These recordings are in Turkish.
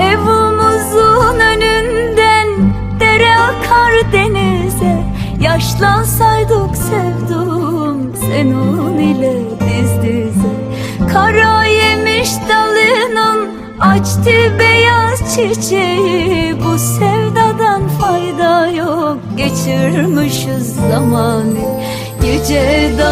Evimizin önünden dere akar denize. Yaşlansaydık sevdum senin ile diz dize. Kara yemiş dalının açtı beyaz çiçeği. Bu sevdadan fayda yok geçirmişiz zamanı. Gece da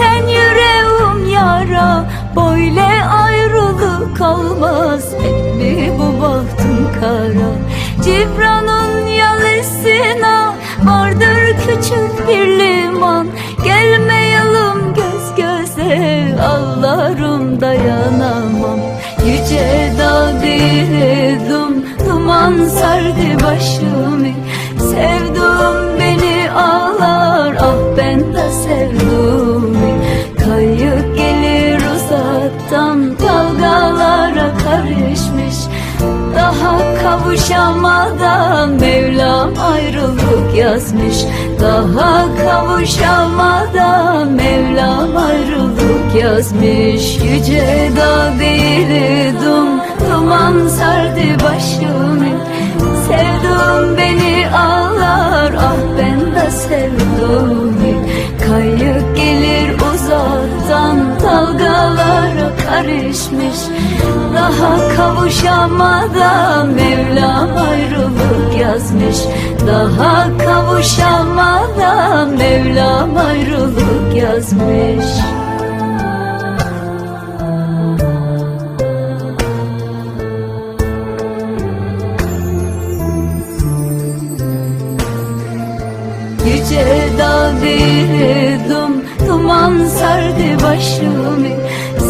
zaten yüreğim yara Böyle ayrılık olmaz hep mi bu bahtım kara? Cibranın yalısına vardır küçük bir liman. Gelmeyelim göz göze ağlarım dayanamam. Yüce dağ diledim duman sardı başımı. Sevdum beni ağlar ah ben de sevdum yazmış. Daha kavuşamadan Mevlam ayrılık yazmış. Yüce dağ değildim Duman sardı başımı. Sevdum beni ağlar ah ben de sevdum karışmış. Daha kavuşamadan Mevlam ayrılık yazmış. Daha kavuşamadan Mevlam ayrılık yazmış. Yüce dağ değildim Duman sardı başımı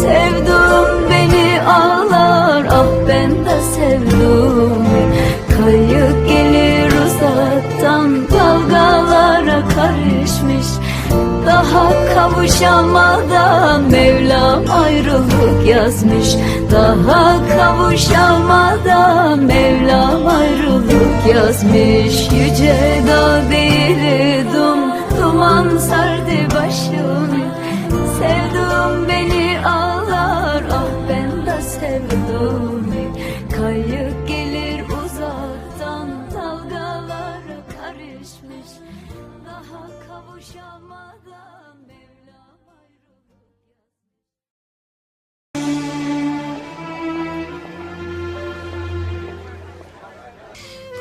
Sevdum beni ağlar. Ah ben de sevdum. Kayık gelir uzaktan Dalgalara karışmış. Daha kavuşamadan Mevlam ayrılık yazmış. Daha kavuşamadan Mevlam ayrılık yazmış. Yüce kavuşamadan Mevlam ayrılık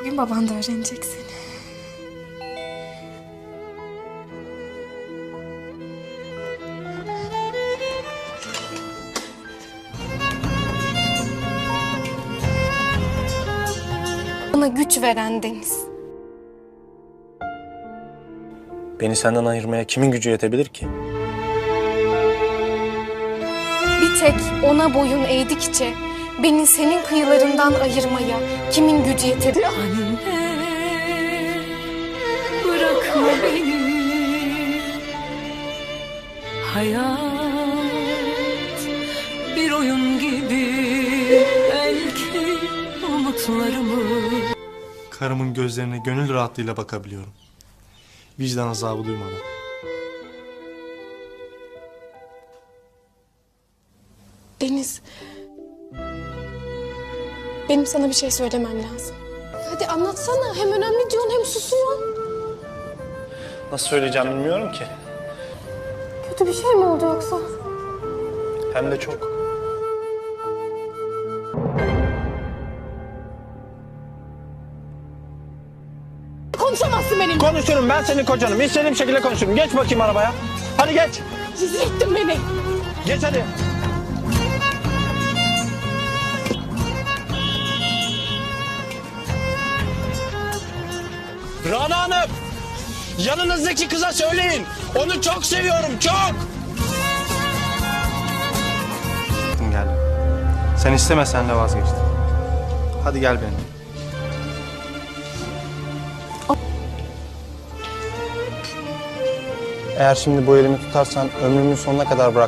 Bugün baban da öğrenecek seni. Bana güç veren Deniz. Beni senden ayırmaya kimin gücü yetebilir ki? Bir tek ona boyun eğdikçe beni senin kıyılarından ayırmaya kimin gücü yetebilir? Anne bırakma beni Hayat bir oyun gibi Belki umutlarımı Karımın gözlerine gönül rahatlığıyla bakabiliyorum. Vicdan azabı duymadan. Deniz. Benim sana bir şey söylemem lazım. Hadi anlatsana. Hem önemli diyorsun hem susuyorsun. Nasıl söyleyeceğim bilmiyorum ki. Kötü bir şey mi oldu yoksa? Hem de çok. konuşurum ben senin kocanım. İstediğim şekilde konuşurum. Geç bakayım arabaya. Hadi geç. Siz beni. Geç hadi. Rana Hanım. Yanınızdaki kıza söyleyin. Onu çok seviyorum çok. Gel. Sen istemesen de vazgeçtin. Hadi gel benimle. Eğer şimdi bu elimi tutarsan ömrümün sonuna kadar bırak.